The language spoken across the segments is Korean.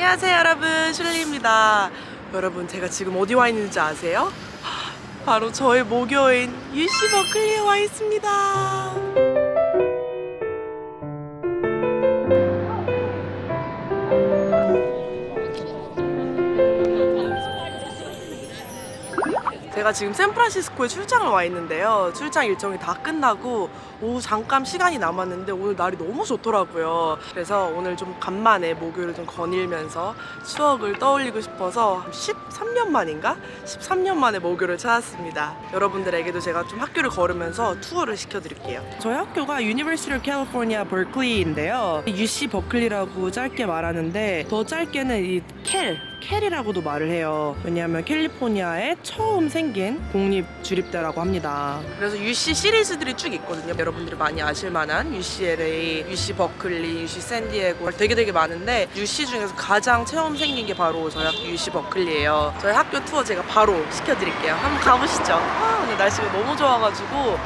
안녕하세요 여러분. 슐리입니다. 여러분 제가 지금 어디 와 있는지 아세요? 바로 저의 모교인 UC 버클리에 와 있습니다 제가 지금 샌프란시스코에 출장을 와 있는데요. 출장 일정이 다 끝나고 오후 잠깐 시간이 남았는데 오늘 날이 너무 좋더라고요. 그래서 오늘 좀 간만에 목요일을 좀 거닐면서 추억을 떠올리고 싶어서 13년 만인가? 13년 만에 목요일을 찾았습니다. 여러분들에게도 제가 좀 학교를 걸으면서 투어를 시켜드릴게요. 저희 학교가 University of California Berkeley인데요. UC 버클리라고 짧게 말하는데 더 짧게는 이 켈, 켈이라고도 말을 해요. 왜냐하면 캘리포니아에 처음 생긴 공립 주립대라고 합니다. 그래서 UC 시리즈들이 쭉 있거든요. 여러분들이 많이 아실 만한 UCLA, UC 버클리, UC 샌디에고 되게 되게 많은데 UC 중에서 가장 처음 생긴 게 바로 저희 학교 UC 버클리예요. 저희 학교 투어 제가 바로 시켜드릴게요. 한번 가보시죠. 아, 오늘 날씨가 너무 좋아가지고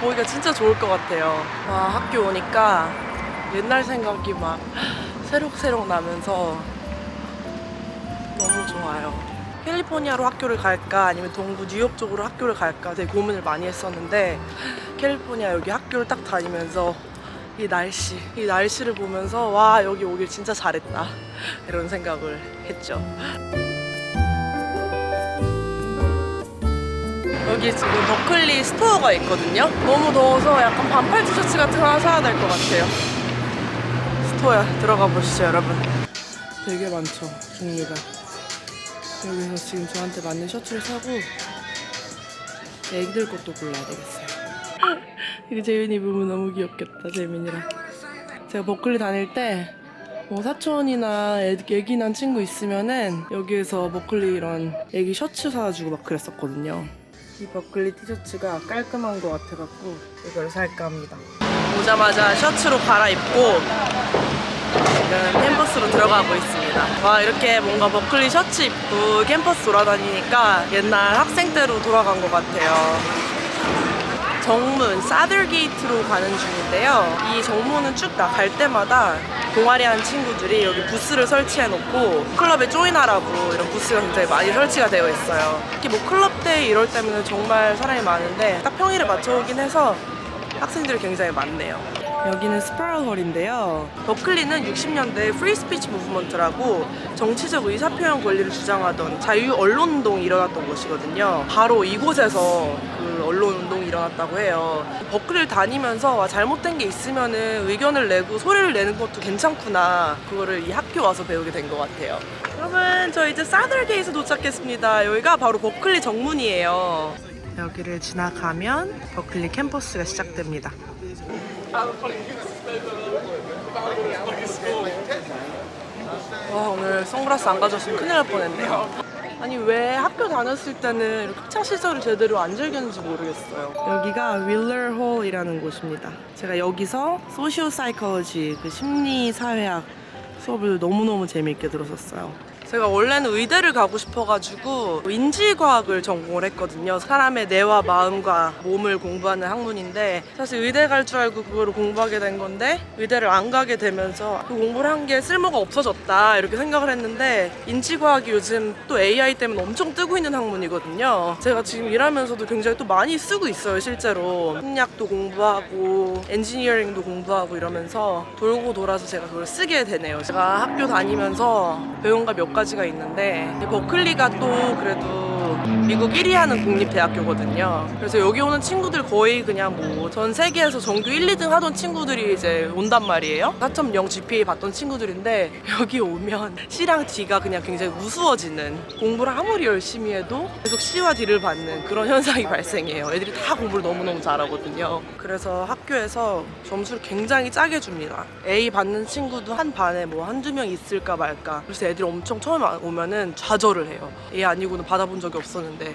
보기가 진짜 좋을 것 같아요. 와 학교 오니까 옛날 생각이 막 새록새록 나면서 좋아요. 캘리포니아로 학교를 갈까 아니면 동부 뉴욕 쪽으로 학교를 갈까 되게 고민을 많이 했었는데 캘리포니아 여기 학교를 딱 다니면서 이 날씨, 이 날씨를 보면서 와 여기 오길 진짜 잘했다 이런 생각을 했죠. 여기 지금 버클리 스토어가 있거든요. 너무 더워서 약간 반팔 티셔츠 같은 거 하나 사야 될 것 같아요. 스토어 들어가 보시죠, 여러분. 되게 많죠, 종류가. 여기서 지금 저한테 맞는 셔츠를 사고 애기들 것도 골라야 되겠어요. 이거 재윤이 입으면 너무 귀엽겠다, 재민이랑. 제가 버클리 다닐 때 뭐 사촌이나 애, 애기 난 친구 있으면은 여기에서 버클리 이런 애기 셔츠 사주고 막 그랬었거든요. 이 버클리 티셔츠가 깔끔한 것 같아갖고 이걸 살까 합니다. 오자마자 셔츠로 갈아입고 지금 캠퍼스로 들어가고 있습니다. 와 이렇게 뭔가 버클리 셔츠 입고 캠퍼스 돌아다니니까 옛날 학생 때로 돌아간 것 같아요. 정문 사들게이트로 가는 중인데요. 이 정문은 쭉 나갈 때마다 동아리 한 친구들이 여기 부스를 설치해 놓고 클럽에 조인하라고 이런 부스가 굉장히 많이 설치가 되어 있어요. 특히 뭐 클럽 때 이럴 때면 정말 사람이 많은데 딱 평일에 맞춰오긴 해서 학생들이 굉장히 많네요. 여기는 스프라울홀인데요. 버클리는 60년대 프리 스피치 무브먼트라고 정치적 의사표현 권리를 주장하던 자유 언론 운동이 일어났던 곳이거든요. 바로 이곳에서 그 언론 운동이 일어났다고 해요. 버클리를 다니면서 와, 잘못된 게 있으면은 의견을 내고 소리를 내는 것도 괜찮구나. 그거를 이 학교 와서 배우게 된 것 같아요. 여러분, 저 이제 사들게이트 도착했습니다. 여기가 바로 버클리 정문이에요. 여기를 지나가면 버클리 캠퍼스가 시작됩니다. 와 오늘 선글라스 안 가져왔으면 큰일 날 뻔했네요. 아니 왜 학교 다녔을 때는 이렇게 학창 시절을 제대로 안 즐겼는지 모르겠어요. 여기가 윌러 홀이라는 곳입니다. 제가 여기서 소시오 사이콜로지 그 심리 사회학 수업을 너무너무 재미있게 들었었어요. 제가 원래는 의대를 가고 싶어가지고 인지과학을 전공을 했거든요. 사람의 뇌와 마음과 몸을 공부하는 학문인데 사실 의대 갈 줄 알고 그거를 공부하게 된 건데 의대를 안 가게 되면서 그 공부를 한 게 쓸모가 없어졌다 이렇게 생각을 했는데 인지과학이 요즘 또 AI 때문에 엄청 뜨고 있는 학문이거든요. 제가 지금 일하면서도 굉장히 또 많이 쓰고 있어요 실제로 심리학도 공부하고 엔지니어링도 공부하고 이러면서 돌고 돌아서 제가 그걸 쓰게 되네요. 제가 학교 다니면서 배운 거몇 가지가 있는데 이 버클리가 또 그래도 미국 1위 하는 공립대학교거든요. 그래서 여기 오는 친구들 거의 그냥 뭐 전 세계에서 전교 1, 2등 하던 친구들이 이제 온단 말이에요. 4.0 GPA 받던 친구들인데 여기 오면 C랑 D가 그냥 굉장히 우스워지는 공부를 아무리 열심히 해도 계속 C와 D를 받는 그런 현상이 발생해요. 애들이 다 공부를 너무너무 잘하거든요. 그래서 학교에서 점수를 굉장히 짜게 줍니다. A 받는 친구도 한 반에 뭐 한두 명 있을까 말까. 그래서 애들이 엄청 처음에 오면은 좌절을 해요. A 아니고는 받아본 적이 없었는데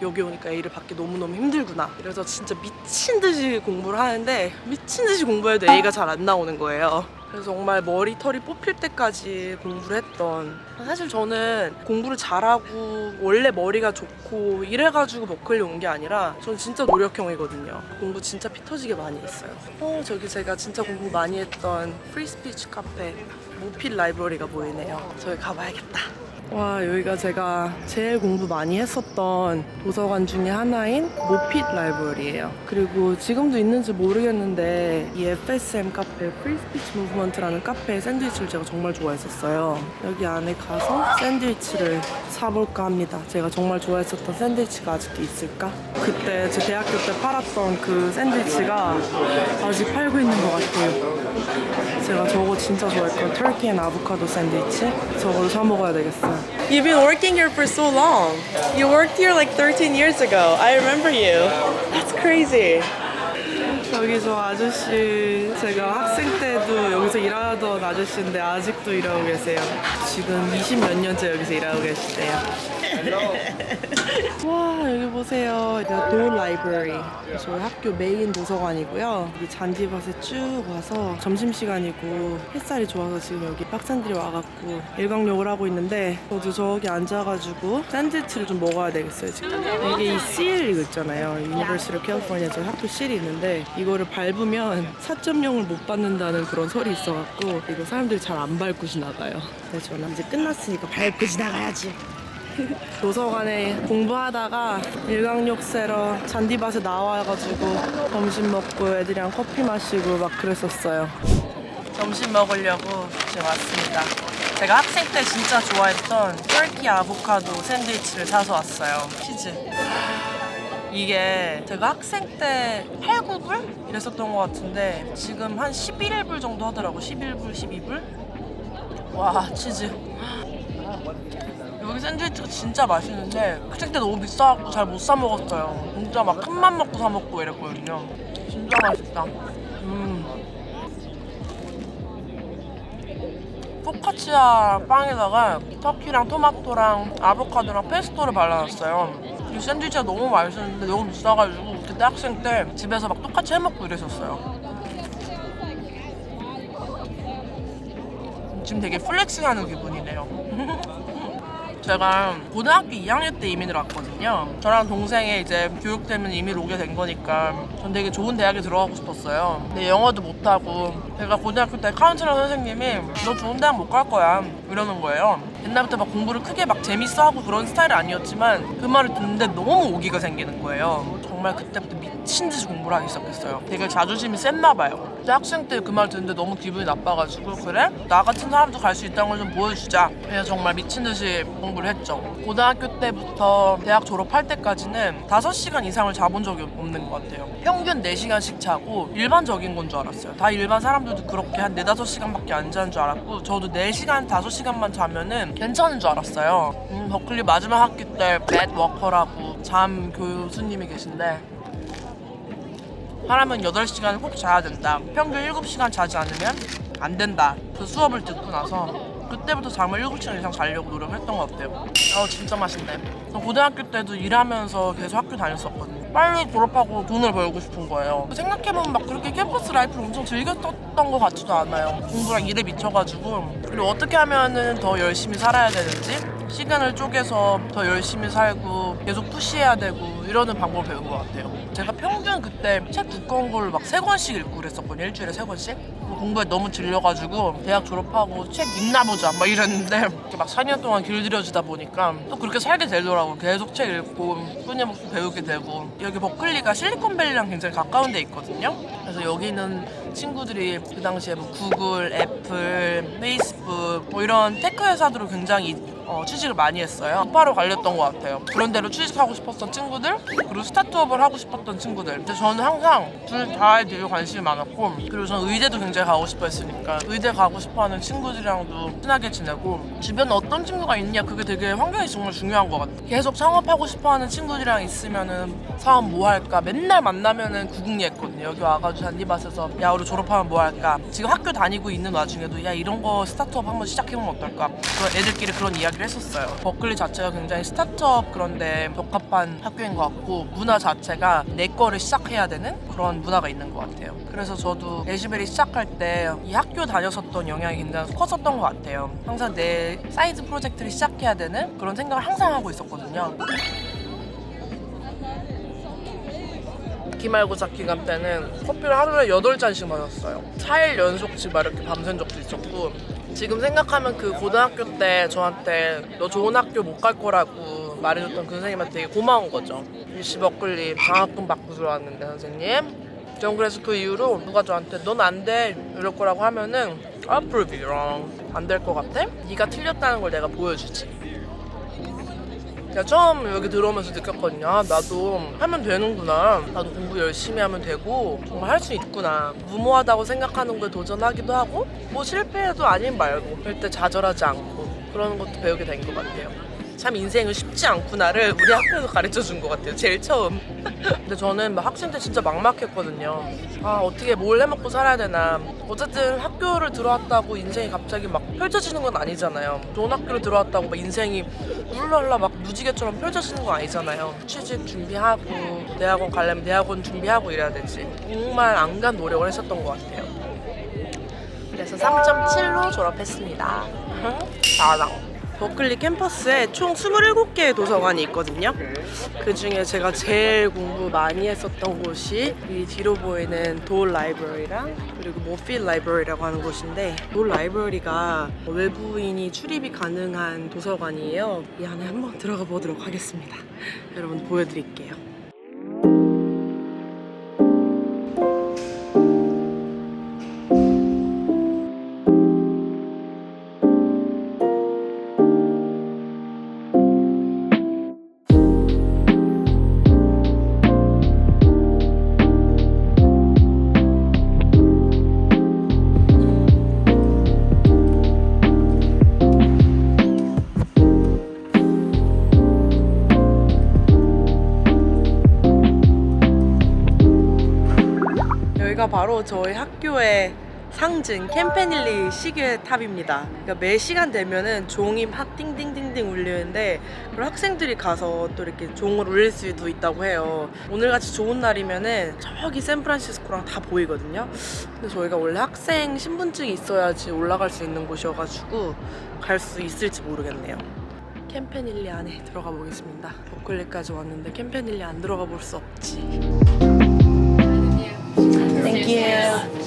여기 오니까 A를 받기 너무너무 힘들구나. 그래서 진짜 미친 듯이 공부를 하는데 미친 듯이 공부해도 A가 잘 안 나오는 거예요. 그래서 정말 머리털이 뽑힐 때까지 공부를 했던 사실 저는 공부를 잘하고 원래 머리가 좋고 이래가지고 버클리 온 게 아니라 전 진짜 노력형이거든요 공부 진짜 피 터지게 많이 했어요 어 저기 제가 진짜 공부 많이 했던 프리스피치 카페 모핏 라이브러리가 보이네요. 저기 가봐야겠다. 와 여기가 제가 제일 공부 많이 했었던 도서관 중에 하나인 모핏 라이브러리예요. 그리고 지금도 있는지 모르겠는데 이 FSM 카페 프리스피치 무브먼트라는 카페의 샌드위치를 제가 정말 좋아했었어요. 여기 안에 가서 샌드위치를 사볼까 합니다. 제가 정말 좋아했었던 샌드위치가 아직도 있을까? 그때 제 대학교 때 팔았던 그 샌드위치가 아직 팔고 있는 것 같아요. 제가 저거 진짜 좋아했거든요. 터키 앤 아보카도 샌드위치. 저거를 사 먹어야 되겠어요. You've been working here for so long. You worked here like 13 years ago. I remember you. That's crazy. 여기 저 아저씨 제가 학생 때도 여기서 일하던 아저씨인데 아직도 일하고 계세요. 지금 20 몇 년째 여기서 일하고 계시대요. 와 여기 보세요. 여기가 도 라이브러리. 저희 학교 메인 도서관이고요. 여기 잔디밭에 쭉 와서 점심 시간이고 햇살이 좋아서 지금 여기 학생들이 와갖고 일광욕을 하고 있는데 저도 저기 앉아가지고 샌드위치를 좀 먹어야 되겠어요 지금. 이게 이실 이거 있잖아요. 오브 캘리포니아 저희 학교 실이 있는데 이거를 밟으면 4.0을 못 받는다는 그런 설이 있어갖고 이거 사람들이 잘 안 밟고 지나가요. 그래서 저는 이제 끝났으니까 밟고 지나가야지. 도서관에 공부하다가 일광욕 세러 잔디밭에 나와가지고 점심 먹고 애들이랑 커피 마시고 막 그랬었어요. 점심 먹으려고 지금 왔습니다. 제가 학생 때 진짜 좋아했던 터키 아보카도 샌드위치를 사서 왔어요. 치즈. 이게 제가 학생 때 8, 9불? 이랬었던 것 같은데 지금 한 11불 정도 하더라고. 11불, 12불? 와, 치즈. 여기 샌드위치가 진짜 맛있는데 학생 때 너무 비싸갖고 잘 못 사 먹었어요. 진짜 막 큰맘 먹고 사 먹고 이랬거든요. 진짜 맛있다. 음. 포카치아 빵에다가 터키랑 토마토랑 아보카도랑 페스토를 발라놨어요. 이 샌드위치가 너무 맛있었는데 너무 비싸가지고 그때 학생 때 집에서 막 똑같이 해먹고 이랬었어요. 지금 되게 플렉싱하는 기분이네요. 제가 고등학교 2학년 때 이민을 왔거든요. 저랑 동생이 이제 교육 때문에 이민 오게 된 거니까 전 되게 좋은 대학에 들어가고 싶었어요. 근데 영어도 못하고 제가 고등학교 때 카운슬러 선생님이 너 좋은 대학 못 갈 거야 이러는 거예요. 옛날부터 막 공부를 크게 막 재밌어 하고 그런 스타일은 아니었지만 그 말을 듣는데 너무 오기가 생기는 거예요. 정말 그때부터 미친 듯이 공부를 하기 시작했어요. 되게 자존심이 셌나 봐요. 그때 학생 때 그 말 듣는데 너무 기분이 나빠가지고 그래? 나 같은 사람도 갈 수 있다는 걸 좀 보여주자. 그래서 정말 미친 듯이 공부를 했죠. 고등학교 때부터 대학 졸업할 때까지는 5시간 이상을 자본 적이 없는 것 같아요. 평균 4시간씩 자고 일반적인 건 줄 알았어요. 다 일반 사람들도 그렇게 한 4, 5시간밖에 안 자는 줄 알았고 저도 4시간, 5시간만 자면은 괜찮은 줄 알았어요. 음, 버클리 마지막 학기 때맷 워커라고 잠 교수님이 계신데 사람은 8시간을 꼭 자야 된다. 평균 7시간 자지 않으면 안 된다. 그 수업을 듣고 나서 그때부터 잠을 7시간 이상 자려고 노력했던 것 같아요. 어, 진짜 맛있네. 저 고등학교 때도 일하면서 계속 학교 다녔었거든요. 빨리 졸업하고 돈을 벌고 싶은 거예요. 생각해보면 막 그렇게 캠퍼스 라이프를 엄청 즐겼던 것 같지도 않아요. 공부랑 일에 미쳐가지고. 그리고 어떻게 하면은 더 열심히 살아야 되는지, 시간을 쪼개서 더 열심히 살고 계속 푸시해야 되고 이러는 방법을 배운 것 같아요. 제가 평균 그때 책 두꺼운 걸 막 세 권씩 읽고 그랬었거든요. 일주일에 세 권씩. 공부에 너무 질려가지고 대학 졸업하고 책 읽나 보자 막 이랬는데 막 4년 동안 길들여지다 보니까 또 그렇게 살게 되더라고요. 계속 책 읽고 끊임없이 배우게 되고 여기 버클리가 실리콘밸리랑 굉장히 가까운 데 있거든요. 그래서 여기 있는 친구들이 그 당시에 뭐 구글, 애플, 페이스북 뭐 이런 테크 회사들을 굉장히 어, 취직을 많이 했어요. 파로 갈렸던 것 같아요. 그런 데로 취직하고 싶었던 친구들, 그리고 스타트업을 하고 싶었던 친구들. 근데 저는 항상 둘 다에 되게 관심이 많았고, 그리고 저는 의대도 굉장히 가고 싶어 했으니까, 의대 가고 싶어 하는 친구들이랑도 친하게 지내고, 주변에 어떤 친구가 있냐, 그게 되게 환경이 정말 중요한 것 같아요. 계속 창업하고 싶어 하는 친구들이랑 있으면은 사업 뭐 할까, 맨날 만나면은 구국리 했거든요. 여기 와가지고 잔디밭에서, 야, 우리 졸업하면 뭐 할까. 지금 학교 다니고 있는 와중에도, 야, 이런 거 스타트업 한번 시작해보면 어떨까. 그런 애들끼리 그런 이야기 를 했었어요. 버클리 자체가 굉장히 스타트업 그런데 적합한 학교인 것 같고 문화 자체가 내 거를 시작해야 되는 그런 문화가 있는 것 같아요. 그래서 저도 에시벨이 시작할 때 이 학교 다녔었던 영향이 굉장히 컸었던 것 같아요. 항상 내 사이드 프로젝트를 시작해야 되는 그런 생각을 항상 하고 있었거든요. 기말고사 기간 때는 커피를 하루에 8잔씩 마셨어요. 4일 연속씩 막 이렇게 밤샌 적도 있었고 지금 생각하면 그 고등학교 때 저한테 너 좋은 학교 못 갈 거라고 말해줬던 그 선생님한테 되게 고마운 거죠. 일시 먹글리 장학금 받고 들어왔는데 선생님. 전 그래서 그 이후로 누가 저한테 넌 안 돼 이럴 거라고 하면은 I prove you wrong 안 될 것 같아? 네가 틀렸다는 걸 내가 보여주지. 제가 처음 여기 들어오면서 느꼈거든요. 아, 나도 하면 되는구나. 나도 공부 열심히 하면 되고 정말 할 수 있구나. 무모하다고 생각하는 거에 도전하기도 하고 뭐 실패해도 아닌 말고 절대 좌절하지 않고 그러는 것도 배우게 된 것 같아요. 참 인생은 쉽지 않구나를 우리 학교에서 가르쳐 준 것 같아요. 제일 처음. 근데 저는 막 학생 때 진짜 막막했거든요. 아 어떻게 뭘 해먹고 살아야 되나. 어쨌든 학교를 들어왔다고 인생이 갑자기 막 펼쳐지는 건 아니잖아요. 좋은 학교를 들어왔다고 막 인생이 룰랄라 막 무지개처럼 펼쳐지는 건 아니잖아요. 취직 준비하고 대학원 가려면 대학원 준비하고 이래야 되지. 정말 안간 노력을 했었던 것 같아요. 그래서 3.7로 졸업했습니다. 자랑. 버클리 캠퍼스에 총 27개의 도서관이 있거든요. 그 중에 제가 제일 공부 많이 했었던 곳이 이 뒤로 보이는 돌 라이브러리랑 그리고 모필 라이브러리라고 하는 곳인데 돌 라이브러리가 외부인이 출입이 가능한 도서관이에요. 이 안에 한번 들어가 보도록 하겠습니다. 여러분 보여드릴게요. 바로 저희 학교의 상징 캠페닐리 시계 탑입니다. 그러니까 매 시간 되면은 종이 막 띵띵띵띵 울리는데 그걸 학생들이 가서 또 이렇게 종을 울릴 수도 있다고 해요. 오늘 같이 좋은 날이면은 저기 샌프란시스코랑 다 보이거든요. 근데 저희가 원래 학생 신분증이 있어야지 올라갈 수 있는 곳이어가지고 갈 수 있을지 모르겠네요. 캠페닐리 안에 들어가 보겠습니다. 버클리까지 왔는데 캠페닐리 안 들어가 볼 수 없지. Thank you.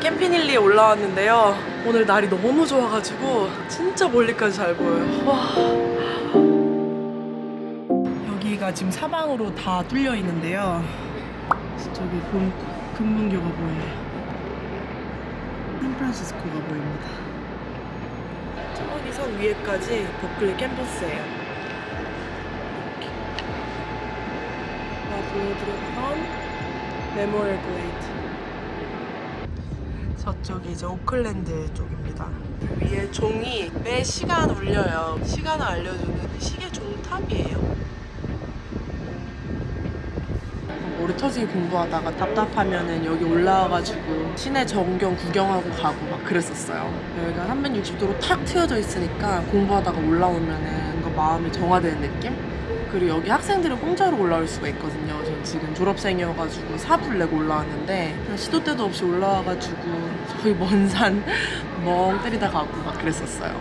캠피닐리에 올라왔는데요. 오늘 날이 너무 좋아가지고 진짜 멀리까지 잘 보여요. 와. 여기가 지금 사방으로 다 뚫려 있는데요. 저기 금, 금문교가 보여요. 샌프란시스코가 보입니다. 저기 선 위에까지 버클리 캠퍼스예요. 보여드렸던 메모리얼 글레이트 저쪽이 이제 오클랜드 쪽입니다 위에 종이 매 시간 울려요 시간을 알려주는 시계 종탑이에요 머리 터지게 공부하다가 답답하면은 여기 올라와가지고 시내 전경 구경하고 가고 막 그랬었어요. 여기가 360도로 탁 트여져 있으니까 공부하다가 올라오면은 뭔가 마음이 정화되는 느낌? 그리고 여기 학생들은 공짜로 올라올 수가 있거든요. 저 지금 졸업생이어가지고 사불 내고 올라왔는데 시도 때도 없이 올라와가지고 저희 먼 산 멍 때리다 가고 막 그랬었어요.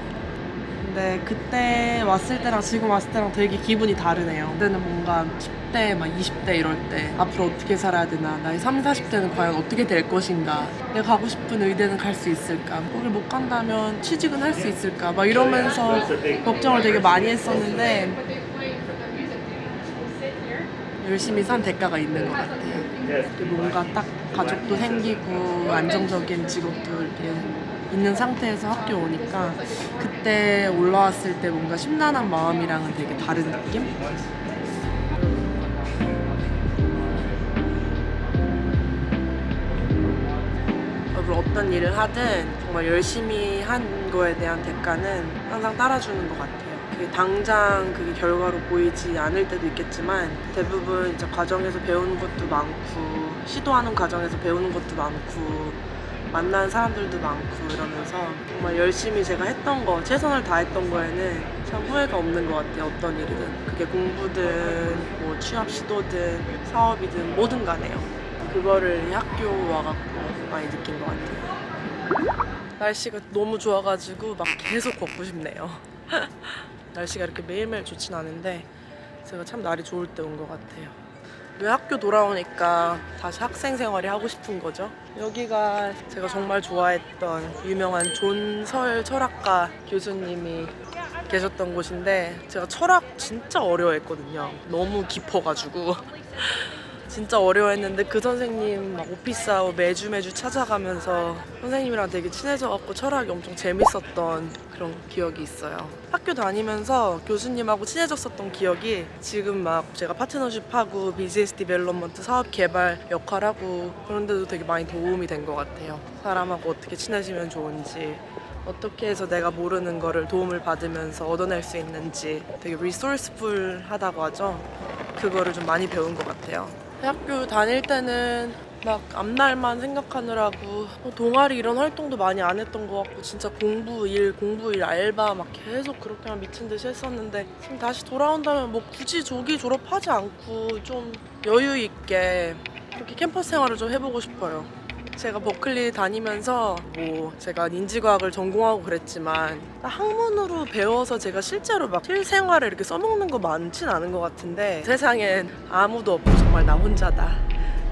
근데 그때 왔을 때랑 지금 왔을 때랑 되게 기분이 다르네요. 그때는 뭔가 10대, 막 20대 이럴 때 앞으로 어떻게 살아야 되나, 나의 3, 40대는 과연 어떻게 될 것인가, 내가 가고 싶은 의대는 갈 수 있을까, 거길 못 간다면 취직은 할 수 있을까, 막 이러면서 걱정을 되게 많이 했었는데 열심히 산 대가가 있는 것 같아요. 뭔가 딱 가족도 생기고 안정적인 직업도 이렇게 있는 상태에서 학교 오니까 그때 올라왔을 때 뭔가 심란한 마음이랑은 되게 다른 느낌? 어떤 일을 하든 정말 열심히 한 거에 대한 대가는 항상 따라주는 것 같아요. 그게 당장 그게 결과로 보이지 않을 때도 있겠지만 대부분 이제 과정에서 배우는 것도 많고 시도하는 과정에서 배우는 것도 많고 만난 사람들도 많고 이러면서 정말 열심히 제가 했던 거 최선을 다했던 거에는 참 후회가 없는 것 같아요 어떤 일이든. 그게 공부든 뭐 취업 시도든 사업이든 뭐든 간에요. 그거를 이 학교 와갖고 많이 느낀 것 같아요. 날씨가 너무 좋아가지고 막 계속 걷고 싶네요 날씨가 이렇게 매일매일 좋진 않은데 제가 참 날이 좋을 때 온 것 같아요 왜 학교 돌아오니까 다시 학생 생활이 하고 싶은 거죠. 여기가 제가 정말 좋아했던 유명한 존설 철학가 교수님이 계셨던 곳인데 제가 철학 진짜 어려워했거든요. 너무 깊어가지고. 진짜 어려워했는데 그 선생님 막 오피스하고 매주 매주 찾아가면서 선생님이랑 되게 친해져갖고 철학이 엄청 재밌었던 그런 기억이 있어요. 학교 다니면서 교수님하고 친해졌었던 기억이 지금 막 제가 파트너십하고 비즈니스 디벨롭먼트 사업 개발 역할하고 그런데도 되게 많이 도움이 된 것 같아요. 사람하고 어떻게 친해지면 좋은지 어떻게 해서 내가 모르는 거를 도움을 받으면서 얻어낼 수 있는지 되게 리소스풀하다고 하죠. 그거를 좀 많이 배운 것 같아요. 대학교 다닐 때는 막 앞날만 생각하느라고 뭐 동아리 이런 활동도 많이 안 했던 것 같고 진짜 공부 일 공부 일 알바 막 계속 그렇게만 미친 듯이 했었는데 지금 다시 돌아온다면 뭐 굳이 조기 졸업하지 않고 좀 여유 있게 이렇게 캠퍼스 생활을 좀 해보고 싶어요. 제가 버클리 다니면서 뭐 제가 인지과학을 전공하고 그랬지만 학문으로 배워서 제가 실제로 막 실생활에 이렇게 써먹는 거 많진 않은 것 같은데 세상엔 아무도 없고 정말 나 혼자다.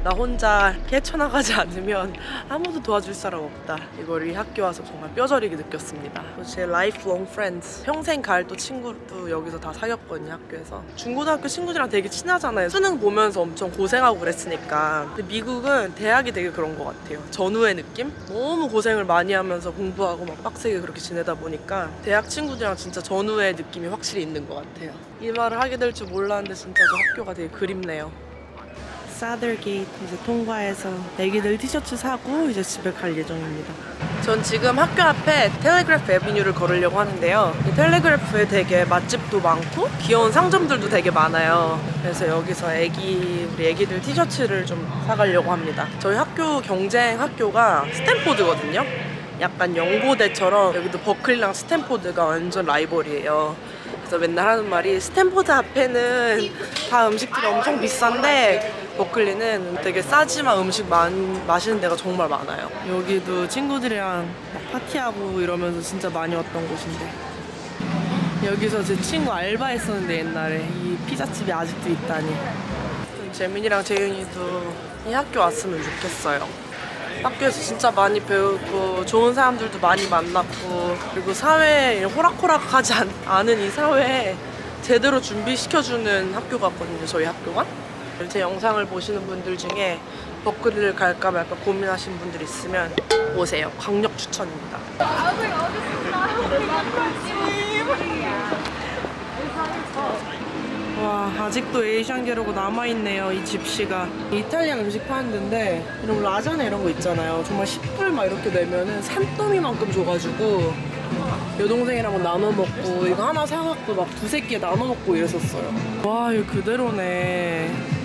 나 혼자 헤쳐나가지 않으면 아무도 도와줄 사람 없다. 이걸 이 학교 와서 정말 뼈저리게 느꼈습니다. 제 lifelong friends, 평생 갈 또 친구도 여기서 다 사귀었거든요, 학교에서. 중고등학교 친구들이랑 되게 친하잖아요. 수능 보면서 엄청 고생하고 그랬으니까. 근데 미국은 대학이 되게 그런 것 같아요. 전후의 느낌? 너무 고생을 많이 하면서 공부하고 막 빡세게 그렇게 지내다 보니까 대학 친구들이랑 진짜 전후의 느낌이 확실히 있는 것 같아요. 이 말을 하게 될 줄 몰랐는데 진짜 저 학교가 되게 그립네요. 사들 게이트 이제 통과해서 애기들 티셔츠 사고 이제 집에 갈 예정입니다. 전 지금 학교 앞에 텔레그래프 에비뉴를 걸으려고 하는데요. 이 텔레그래프에 되게 맛집도 많고 귀여운 상점들도 되게 많아요. 그래서 여기서 애기 우리 애기들 티셔츠를 좀 사가려고 합니다. 저희 학교 경쟁 학교가 스탠포드거든요. 약간 연고대처럼 여기도 버클리랑 스탠포드가 완전 라이벌이에요. 그래서 맨날 하는 말이 스탠포드 앞에는 다 음식들이 엄청 비싼데 버클리는 되게 싸지만 음식 많, 맛있는 데가 정말 많아요. 여기도 친구들이랑 막 파티하고 이러면서 진짜 많이 왔던 곳인데 여기서 제 친구 알바했었는데 옛날에 이 피자집이 아직도 있다니 재민이랑 재윤이도 이 학교 왔으면 좋겠어요. 학교에서 진짜 많이 배우고 좋은 사람들도 많이 만났고 그리고 사회에 호락호락하지 않, 않은 이 사회에 제대로 준비시켜주는 학교 같거든요 저희 학교가 제 영상을 보시는 분들 중에 버클리를 갈까 말까 고민하신 분들 있으면 오세요. 강력 추천입니다. 와 아직도 에이샹게로고 남아있네요 이 집시가. 이탈리안 음식 파는 데인데 이런 라자냐 이런 거 있잖아요. 정말 10불 막 이렇게 내면은 산더미만큼 줘가지고 여동생이랑 뭐 나눠 먹고 이거 하나 사갖고 막 두세 개 나눠 먹고 이랬었어요. 와 이거 그대로네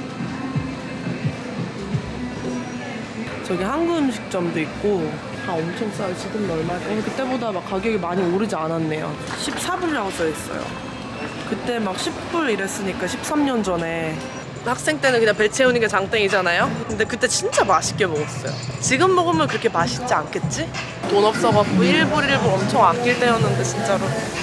저기 한국 음식점도 있고 다 엄청 싸요. 지금 얼마 어, 그때보다 막 가격이 많이 오르지 않았네요. 14불이라고 써 있어요. 그때 막 10불 이랬으니까 13년 전에. 학생 때는 그냥 배 채우는 게 장땡이잖아요? 근데 그때 진짜 맛있게 먹었어요. 지금 먹으면 그렇게 맛있지 않겠지? 돈 없어갖고 1불 1불 엄청 아낄 때였는데 진짜로.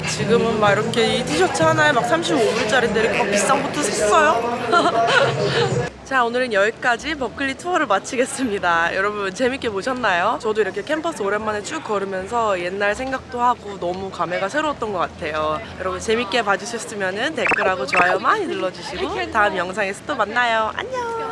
지금은 막 이렇게 이 티셔츠 하나에 막 35불짜리인데 이렇게 막 비싼 것도 샀어요 자 오늘은 여기까지 버클리 투어를 마치겠습니다. 여러분 재밌게 보셨나요? 저도 이렇게 캠퍼스 오랜만에 쭉 걸으면서 옛날 생각도 하고 너무 감회가 새로웠던 것 같아요. 여러분 재밌게 봐주셨으면 댓글하고 좋아요 많이 눌러주시고 다음 영상에서 또 만나요. 안녕